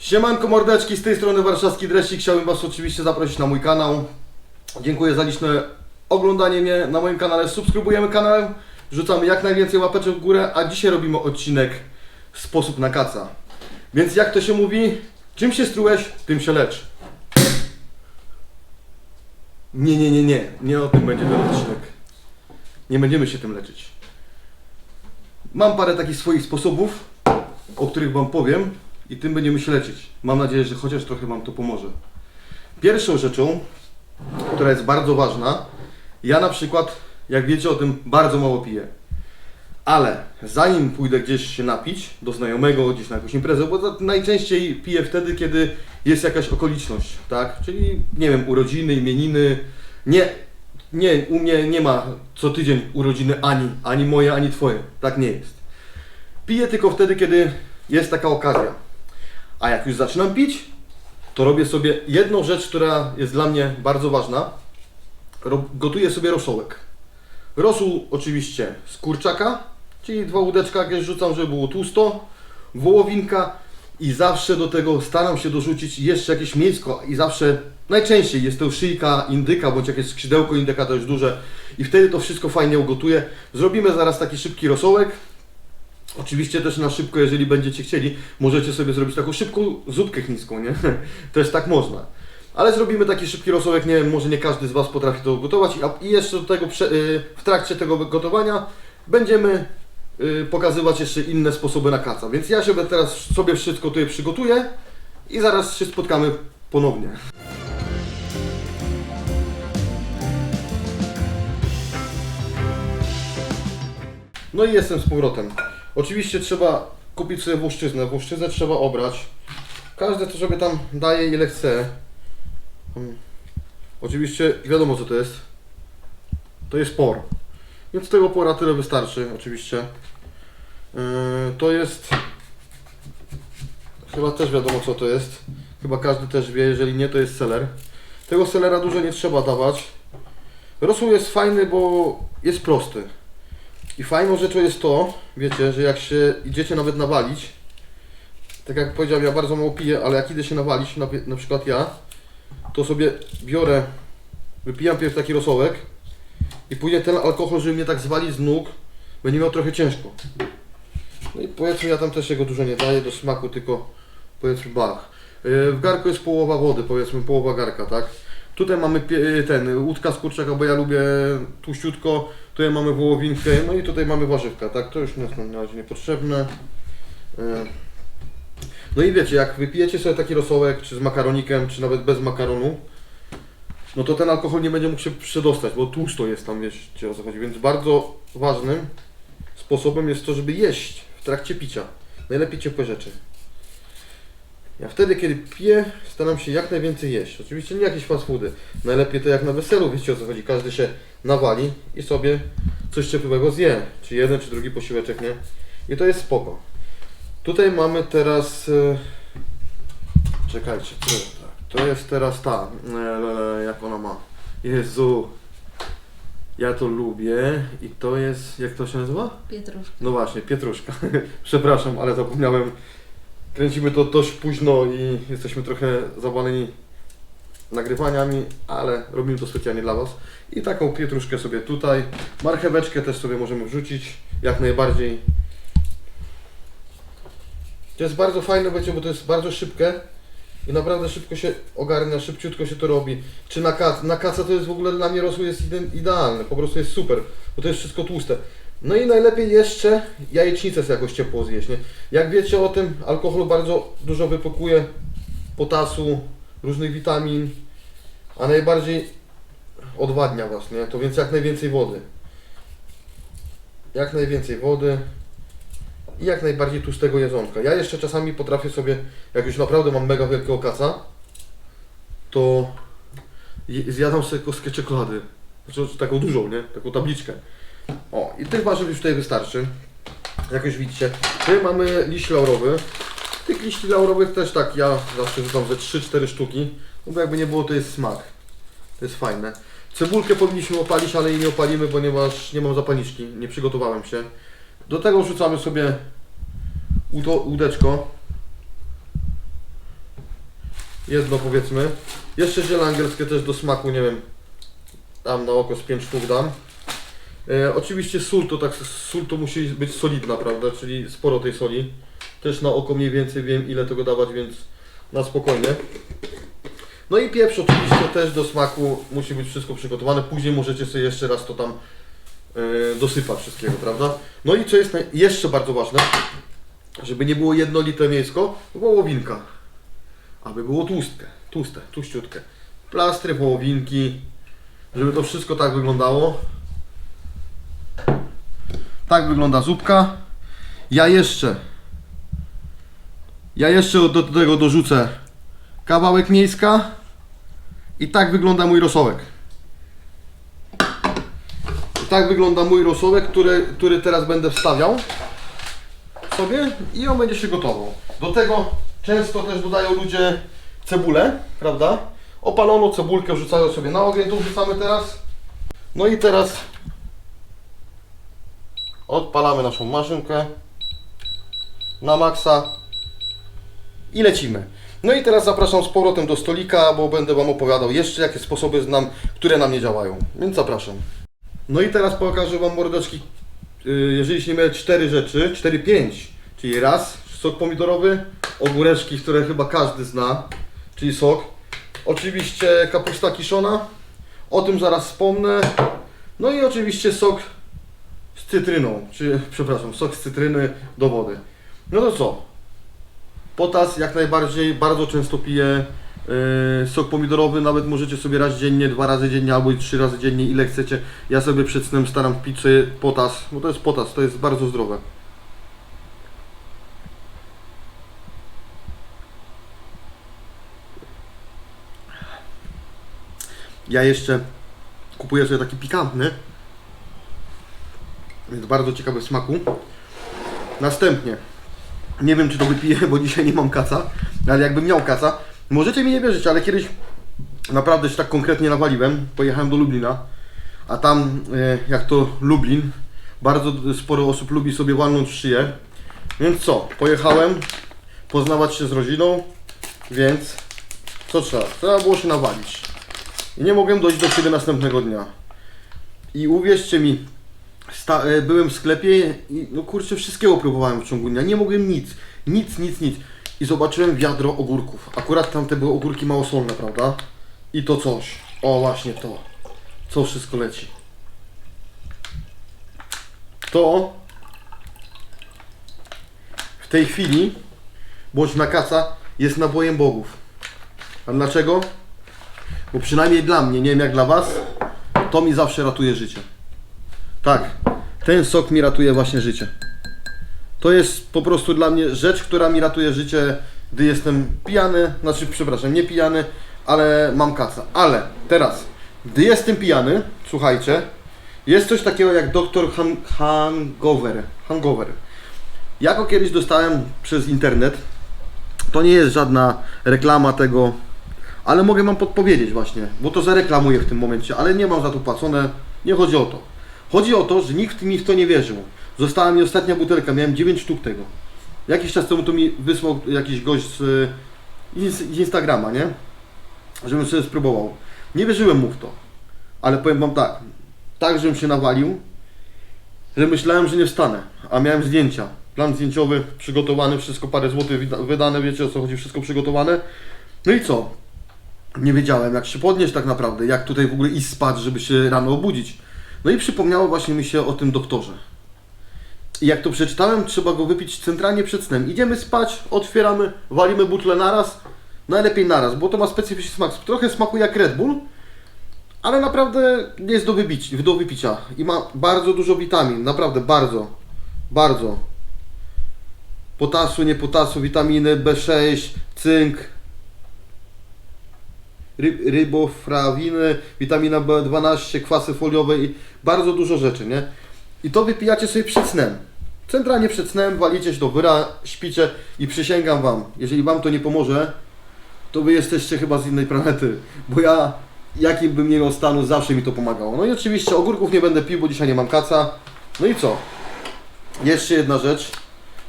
Siemanko mordeczki, z tej strony warszawski Dresik. Chciałbym Was oczywiście zaprosić na mój kanał. Dziękuję za liczne oglądanie mnie na moim kanale. Subskrybujemy kanał, rzucamy jak najwięcej łapeczek w górę, a dzisiaj robimy odcinek Sposób na kaca. Więc jak to się mówi, czym się strułeś, tym się lecz. Nie, nie, nie, nie, nie o tym będzie ten odcinek. Nie będziemy się tym leczyć. Mam parę takich swoich sposobów, o których Wam powiem i tym będziemy się leczyć. Mam nadzieję, że chociaż trochę Wam to pomoże. Pierwszą rzeczą, która jest bardzo ważna, ja na przykład, jak wiecie o tym, bardzo mało piję. Ale zanim pójdę gdzieś się napić, do znajomego, gdzieś na jakąś imprezę, bo najczęściej piję wtedy, kiedy jest jakaś okoliczność, tak? Czyli, nie wiem, urodziny, imieniny. Nie, nie, u mnie nie ma co tydzień urodziny ani, ani moje, ani twoje. Tak nie jest. Piję tylko wtedy, kiedy jest taka okazja. A jak już zaczynam pić, to robię sobie jedną rzecz, która jest dla mnie bardzo ważna. Gotuję sobie rosołek. Rosół oczywiście z kurczaka, czyli dwa łódeczka jakieś rzucam, żeby było tłusto, wołowinka i zawsze do tego staram się dorzucić jeszcze jakieś mięsko i zawsze, najczęściej jest to szyjka indyka, bądź jakieś skrzydełko indyka to jest duże i wtedy to wszystko fajnie ugotuję. Zrobimy zaraz taki szybki rosołek. Oczywiście też na szybko, jeżeli będziecie chcieli, możecie sobie zrobić taką szybką zupkę chińską, nie? Też tak można. Ale zrobimy taki szybki rosołek, nie wiem, może nie każdy z Was potrafi to gotować a- i jeszcze do tego y, w trakcie tego gotowania będziemy y, pokazywać jeszcze inne sposoby na kaca. Więc ja sobie teraz sobie wszystko tutaj przygotuję i zaraz się spotkamy ponownie. No i jestem z powrotem. Oczywiście trzeba kupić sobie włoszczyznę. Włoszczyznę trzeba obrać. Każdy to sobie tam daje ile chce. Hmm. Oczywiście wiadomo co to jest. To jest por. Więc tego pora tyle wystarczy oczywiście. Yy, to jest... Chyba też wiadomo co to jest. Chyba każdy też wie, jeżeli nie to jest seler. Tego selera dużo nie trzeba dawać. Rosół jest fajny, bo jest prosty. I fajną rzeczą jest to, wiecie, że jak się idziecie nawet nawalić, tak jak powiedziałem, ja bardzo mało piję, ale jak idę się nawalić, na, na przykład ja, to sobie biorę, wypijam pierw taki rosołek i później ten alkohol, żeby mnie tak zwali z nóg, będzie miał trochę ciężko. No i powiedzmy, ja tam też jego dużo nie daję do smaku, tylko powiedzmy bach. Yy, W garku jest połowa wody, powiedzmy połowa garka, tak? Tutaj mamy ten łódka z kurczaka, bo ja lubię tłuściutko. Tutaj mamy wołowinkę, no i tutaj mamy warzywka, tak? To już nas na razie niepotrzebne. Yy. No i wiecie, jak wypijecie sobie taki rosołek, czy z makaronikiem, czy nawet bez makaronu, no to ten alkohol nie będzie mógł się przedostać, bo tłusto jest tam, wiecie o co chodzi. Więc bardzo ważnym sposobem jest to, żeby jeść w trakcie picia. Najlepiej ciepłe rzeczy. Ja wtedy, kiedy piję, staram się jak najwięcej jeść. Oczywiście nie jakieś fast foody. Najlepiej to jak na weselu, wiecie o co chodzi. Każdy się nawali i sobie coś ciepłego zje. Czy jeden, czy drugi posiłeczek, nie? I to jest spoko. Tutaj mamy teraz... e, Czekajcie, to, tak. to jest teraz ta, e, jak ona ma. Jezu, ja to lubię i to jest, jak to się nazywa? Pietruszka. No właśnie, pietruszka. Przepraszam, ale zapomniałem. Kręcimy to dość późno i jesteśmy trochę zawaleni nagrywaniami, ale robimy to specjalnie dla Was. I taką pietruszkę sobie tutaj. Marcheweczkę też sobie możemy wrzucić, jak najbardziej. To jest bardzo fajne, wiecie, bo to jest bardzo szybkie i naprawdę szybko się ogarnia, szybciutko się to robi. Czy na, kac, na kaca to jest w ogóle dla mnie rosół jest ide- idealny, po prostu jest super, bo to jest wszystko tłuste. No i najlepiej jeszcze jajecznicę sobie jakoś ciepło zjeść, nie? Jak wiecie o tym, alkohol bardzo dużo wypokuje potasu, różnych witamin, a najbardziej odwadnia Was, nie? To więc jak najwięcej wody. Jak najwięcej wody i jak najbardziej tłustego jedzonka. Ja jeszcze czasami potrafię sobie, jak już naprawdę mam mega wielkiego kaca, to zjadam sobie kostkę czekolady. Znaczy taką dużą, nie? Taką tabliczkę. O, i tych warzyw już tutaj wystarczy. Jak już widzicie. Tutaj mamy liść laurowy. Tych liści laurowych też tak, ja zawsze rzucam ze 3-4 sztuki. No bo jakby nie było, to jest smak. To jest fajne. Cebulkę powinniśmy opalić, ale jej nie opalimy, ponieważ nie mam zapalniczki. Nie przygotowałem się. Do tego wrzucamy sobie łódeczko jedno powiedzmy. Jeszcze ziele angielskie też do smaku, nie wiem, tam na oko z 5 sztuk dam. E, oczywiście sól to tak, sól to musi być solidna, prawda, czyli sporo tej soli. Też na oko mniej więcej wiem ile tego dawać, więc na spokojnie. No i pieprz oczywiście też do smaku musi być wszystko przygotowane. Później możecie sobie jeszcze raz to tam e, dosypać wszystkiego, prawda? No i co jest jeszcze bardzo ważne, żeby nie było jednolite mięsko, wołowinka. Aby było tłustkę, tłuste, tłuściutkie. Plastry, wołowinki, żeby to wszystko tak wyglądało. Tak wygląda zupka. Ja jeszcze, ja jeszcze do, tego dorzucę kawałek mięska i tak wygląda mój rosołek. I tak wygląda mój rosołek, który, który teraz będę wstawiał sobie i on będzie się gotował. Do tego często też dodają ludzie cebulę, prawda? Opaloną cebulkę wrzucają sobie na ogień, tu wrzucamy teraz. No i teraz odpalamy naszą maszynkę na maksa i lecimy. No i teraz zapraszam z powrotem do stolika, bo będę Wam opowiadał jeszcze jakie sposoby znam, które nam nie działają. Więc zapraszam. No i teraz pokażę Wam mordeczki, yy, jeżeli się mieli cztery rzeczy, 4-5, czyli raz sok pomidorowy, ogóreczki, które chyba każdy zna, czyli sok. Oczywiście kapusta kiszona, o tym zaraz wspomnę. No i oczywiście sok cytryną, czy przepraszam, sok z cytryny do wody. No to co? Potas jak najbardziej, bardzo często piję yy, sok pomidorowy, nawet możecie sobie raz dziennie, dwa razy dziennie albo i trzy razy dziennie, ile chcecie. Ja sobie przed snem staram pić sobie potas, bo to jest potas, to jest bardzo zdrowe. Ja jeszcze kupuję sobie taki pikantny, więc bardzo ciekawy smaku. Następnie nie wiem, czy to wypiję, bo dzisiaj nie mam kaca, ale jakbym miał kaca, możecie mi nie wierzyć, ale kiedyś naprawdę się tak konkretnie nawaliłem. Pojechałem do Lublina, a tam, e, jak to Lublin, bardzo sporo osób lubi sobie walnąć w szyję. Więc co, pojechałem poznawać się z rodziną, więc co trzeba? Trzeba było się nawalić. I nie mogłem dojść do siebie następnego dnia. I uwierzcie mi, Sta- e, byłem w sklepie i no kurczę, wszystkiego próbowałem w ciągu dnia. Nie mogłem nic, nic, nic, nic. I zobaczyłem wiadro ogórków. Akurat tam te były ogórki małosolne, prawda? I to coś. O, właśnie to. Co wszystko leci. To w tej chwili, bądź na kaca, jest nabojem bogów. A dlaczego? Bo przynajmniej dla mnie, nie wiem jak dla Was, to mi zawsze ratuje życie. Tak, ten sok mi ratuje właśnie życie. To jest po prostu dla mnie rzecz, która mi ratuje życie, gdy jestem pijany, znaczy przepraszam, nie pijany, ale mam kaca. Ale teraz, gdy jestem pijany, słuchajcie, jest coś takiego jak doktor Han Hangover. Hangover. Ja go kiedyś dostałem przez internet. To nie jest żadna reklama tego, ale mogę Wam podpowiedzieć właśnie, bo to zareklamuję w tym momencie, ale nie mam za to płacone, nie chodzi o to. Chodzi o to, że nikt mi w to nie wierzył. Została mi ostatnia butelka, miałem 9 sztuk tego. Jakiś czas temu to mi wysłał jakiś gość z, y, z Instagrama, nie? Żebym sobie spróbował. Nie wierzyłem mu w to. Ale powiem Wam tak, tak żebym się nawalił, że myślałem, że nie wstanę, a miałem zdjęcia. Plan zdjęciowy przygotowany, wszystko parę złotych wyda- wydane, wiecie o co chodzi, wszystko przygotowane. No i co? Nie wiedziałem jak się podnieść tak naprawdę, jak tutaj w ogóle iść spać, żeby się rano obudzić. No i przypomniało właśnie mi się o tym doktorze. Jak to przeczytałem, trzeba go wypić centralnie przed snem. Idziemy spać, otwieramy, walimy butlę naraz. Najlepiej naraz, bo to ma specyficzny smak. Trochę smakuje jak Red Bull, ale naprawdę jest do, wybić, do wypicia. I ma bardzo dużo witamin, naprawdę bardzo, bardzo. Potasu, nie potasu, witaminy B6, cynk, ryb, rybofrawiny, witamina B12, kwasy foliowe i bardzo dużo rzeczy, nie? I to wypijacie sobie przed snem. Centralnie przed snem walicie się do wyra, śpicie i przysięgam Wam, jeżeli Wam to nie pomoże, to Wy jesteście chyba z innej planety, bo ja, jakim bym nie miał stanu, zawsze mi to pomagało. No i oczywiście ogórków nie będę pił, bo dzisiaj nie mam kaca. No i co? Jeszcze jedna rzecz,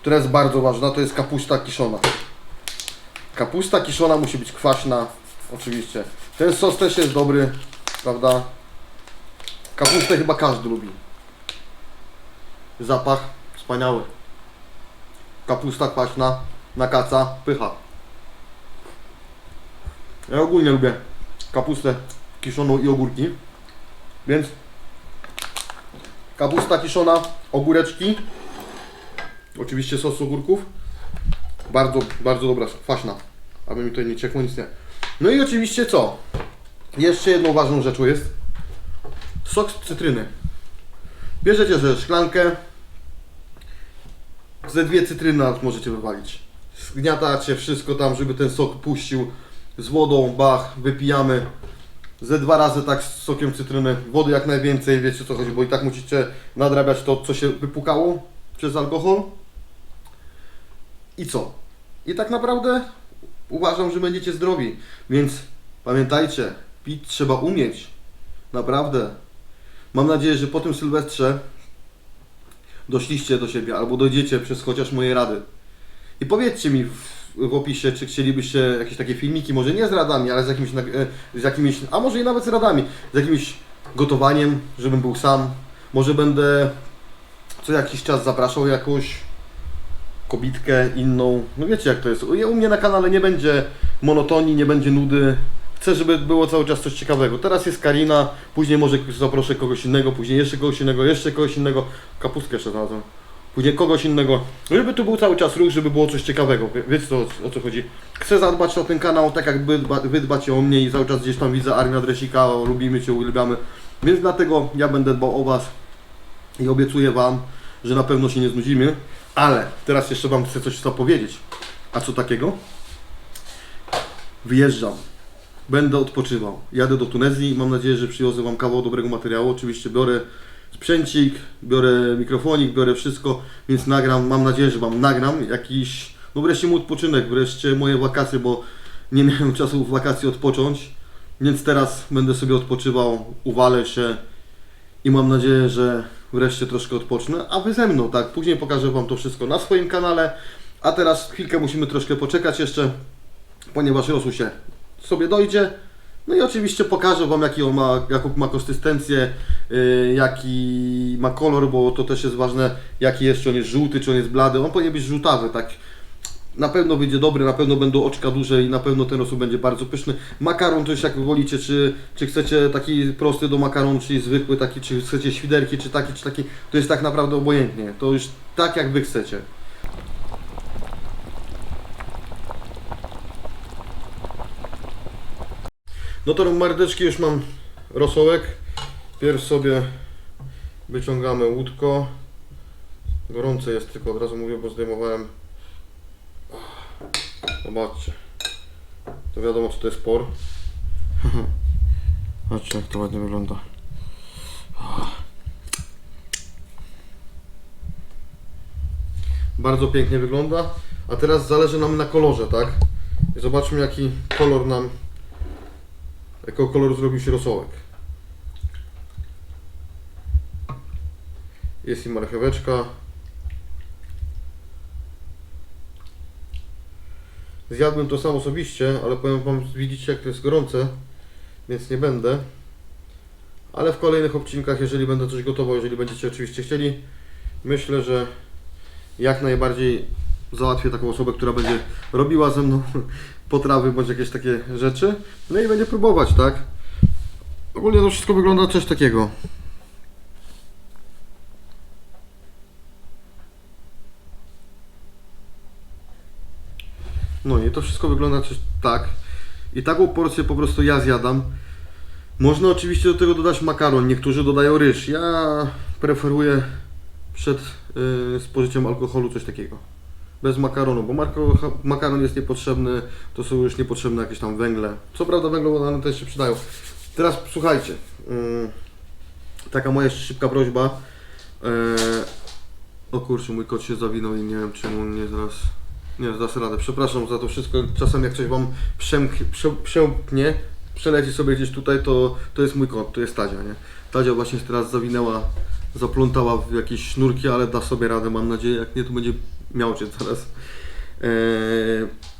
która jest bardzo ważna, to jest kapusta kiszona. Kapusta kiszona musi być kwaśna, oczywiście. Ten sos też jest dobry, prawda? Kapustę chyba każdy lubi. Zapach wspaniały. Kapusta kwaśna, na kaca, pycha. Ja ogólnie lubię kapustę kiszoną i ogórki, więc kapusta kiszona, ogóreczki, oczywiście sos ogórków, bardzo, bardzo dobra, kwaśna, aby mi tutaj nie ciekło nic nie. No i oczywiście co? Jeszcze jedną ważną rzeczą jest sok z cytryny. Bierzecie ze szklankę, ze dwie cytryny nawet możecie wywalić. Zgniatacie wszystko tam, żeby ten sok puścił z wodą, bach, wypijamy. Ze dwa razy tak z sokiem cytryny, wody jak najwięcej, wiecie co chodzi, bo i tak musicie nadrabiać to, co się wypukało przez alkohol. I co? I tak naprawdę uważam, że będziecie zdrowi, więc pamiętajcie, pić trzeba umieć. Naprawdę. Mam nadzieję, że po tym Sylwestrze doszliście do siebie albo dojdziecie przez chociaż moje rady. I powiedzcie mi w, w opisie, czy chcielibyście jakieś takie filmiki, może nie z radami, ale z jakimiś, e, z jakimiś, a może i nawet z radami, z jakimś gotowaniem, żebym był sam. Może będę co jakiś czas zapraszał jakąś kobitkę inną. No wiecie jak to jest. U mnie na kanale nie będzie monotonii, nie będzie nudy. Chcę, żeby było cały czas coś ciekawego. Teraz jest Karina, później może zaproszę kogoś innego, później jeszcze kogoś innego, jeszcze kogoś innego. Kapustkę jeszcze znalazłem. Później kogoś innego. No Żeby tu był cały czas ruch, żeby było coś ciekawego. Wie- Wiecie to, o co chodzi. Chcę zadbać o ten kanał, tak jak wy, o mnie i cały czas gdzieś tam widzę Armia Dresika, lubimy Cię, uwielbiamy. Więc dlatego ja będę dbał o Was i obiecuję Wam, że na pewno się nie znudzimy. Ale teraz jeszcze Wam chcę coś zapowiedzieć. A co takiego? Wyjeżdżam. Będę odpoczywał. Jadę do Tunezji. Mam nadzieję, że przywiozę Wam kawał dobrego materiału. Oczywiście biorę sprzęcik, biorę mikrofonik, biorę wszystko, więc nagram. Mam nadzieję, że Wam nagram jakiś, no wreszcie mój odpoczynek, wreszcie moje wakacje, bo nie miałem czasu w wakacje odpocząć. Więc teraz będę sobie odpoczywał, uwalę się i mam nadzieję, że wreszcie troszkę odpocznę, a Wy ze mną, tak? Później pokażę Wam to wszystko na swoim kanale, a teraz chwilkę musimy troszkę poczekać jeszcze, ponieważ rosół się sobie dojdzie. No i oczywiście pokażę Wam, jaki on ma, jaką ma konsystencję, yy, jaki ma kolor, bo to też jest ważne, jaki jest, czy on jest żółty, czy on jest blady. On powinien być żółtawy, tak? Na pewno będzie dobry, na pewno będą oczka duże i na pewno ten rosół będzie bardzo pyszny. Makaron to już jak wolicie, czy, czy chcecie taki prosty do makaronu, czyli zwykły taki, czy chcecie świderki, czy taki, czy taki, to jest tak naprawdę obojętnie. To już tak jak Wy chcecie. No to mardeczki już mam rosołek. Pierw sobie wyciągamy łódko. Gorące jest tylko od razu mówię, bo zdejmowałem. Zobaczcie. To wiadomo co to jest por. Patrzcie jak to ładnie wygląda. Bardzo pięknie wygląda. A teraz zależy nam na kolorze, tak? I zobaczmy jaki kolor nam Jakiego koloru zrobił się rosołek. Jest i marcheweczka. Zjadłbym to sam osobiście, ale powiem Wam, widzicie jak to jest gorące, więc nie będę. Ale w kolejnych odcinkach, jeżeli będę coś gotował, jeżeli będziecie oczywiście chcieli, myślę, że jak najbardziej załatwię taką osobę, która będzie robiła ze mną potrawy bądź jakieś takie rzeczy. No i będzie próbować, tak? Ogólnie to wszystko wygląda coś takiego. No i to wszystko wygląda coś tak. I taką porcję po prostu ja zjadam. Można oczywiście do tego dodać makaron, niektórzy dodają ryż. Ja preferuję przed yy, spożyciem alkoholu coś takiego. Bez makaronu, bo makaron jest niepotrzebny, to są już niepotrzebne jakieś tam węgle. Co prawda węglowodany też się przydają. Teraz słuchajcie, yy, taka moja szybka prośba. Yy, o kurczę, mój kot się zawinął i nie wiem czemu nie zaraz... Nie, dasz radę. Przepraszam za to wszystko. Czasem jak coś Wam przemk, prze, przełknie, przeleci sobie gdzieś tutaj, to, to jest mój kot, to jest Tadzia, nie? Tadzia właśnie teraz zawinęła, zaplątała w jakieś sznurki, ale da sobie radę, mam nadzieję. Jak nie, to będzie miał Cię zaraz. E,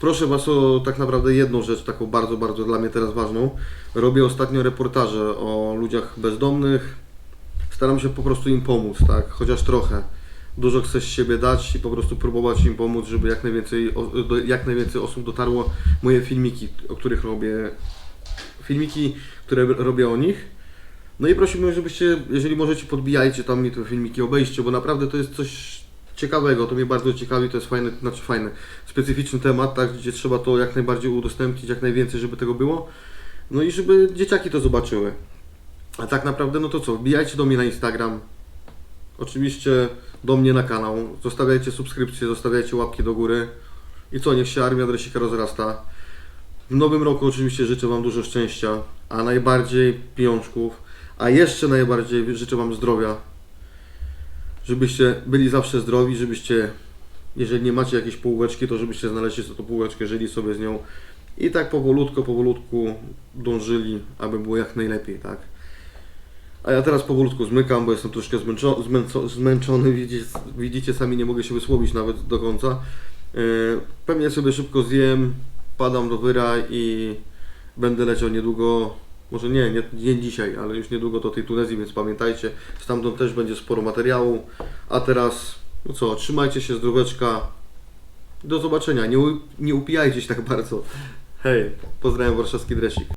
proszę Was o tak naprawdę jedną rzecz, taką bardzo, bardzo dla mnie teraz ważną. Robię ostatnio reportaże o ludziach bezdomnych. Staram się po prostu im pomóc, tak, chociaż trochę. Dużo chcę z siebie dać i po prostu próbować im pomóc, żeby jak najwięcej, do, jak najwięcej osób dotarło moje filmiki, o których robię. Filmiki, które robię o nich. No i prosiłbym, żebyście, jeżeli możecie, podbijajcie tam mi te filmiki, obejście, bo naprawdę to jest coś ciekawego, to mnie bardzo ciekawi, to jest fajny, znaczy fajny, specyficzny temat, tak, gdzie trzeba to jak najbardziej udostępnić, jak najwięcej, żeby tego było. No i żeby dzieciaki to zobaczyły. A tak naprawdę, no to co, wbijajcie do mnie na Instagram, oczywiście do mnie na kanał, zostawiajcie subskrypcje, zostawiajcie łapki do góry i co, niech się Armia Dresika rozrasta. W nowym roku oczywiście życzę Wam dużo szczęścia, a najbardziej pieniążków, a jeszcze najbardziej życzę Wam zdrowia, żebyście byli zawsze zdrowi, żebyście, jeżeli nie macie jakiejś półeczki, to żebyście znaleźli sobie tą półeczkę, żyli sobie z nią i tak powolutko, powolutku dążyli, aby było jak najlepiej, tak? A ja teraz powolutku zmykam, bo jestem troszkę zmęczo- zmęco- zmęczony, widzicie, widzicie, sami nie mogę się wysłowić nawet do końca. Yy, Pewnie sobie szybko zjem, padam do wyra i będę leciał niedługo, może nie, nie, nie dzisiaj, ale już niedługo do tej Tunezji, więc pamiętajcie, stamtąd też będzie sporo materiału. A teraz, no co, trzymajcie się zdróweczka. Do zobaczenia, nie, nie upijajcie się tak bardzo. Hej, pozdrawiam warszawski dresik.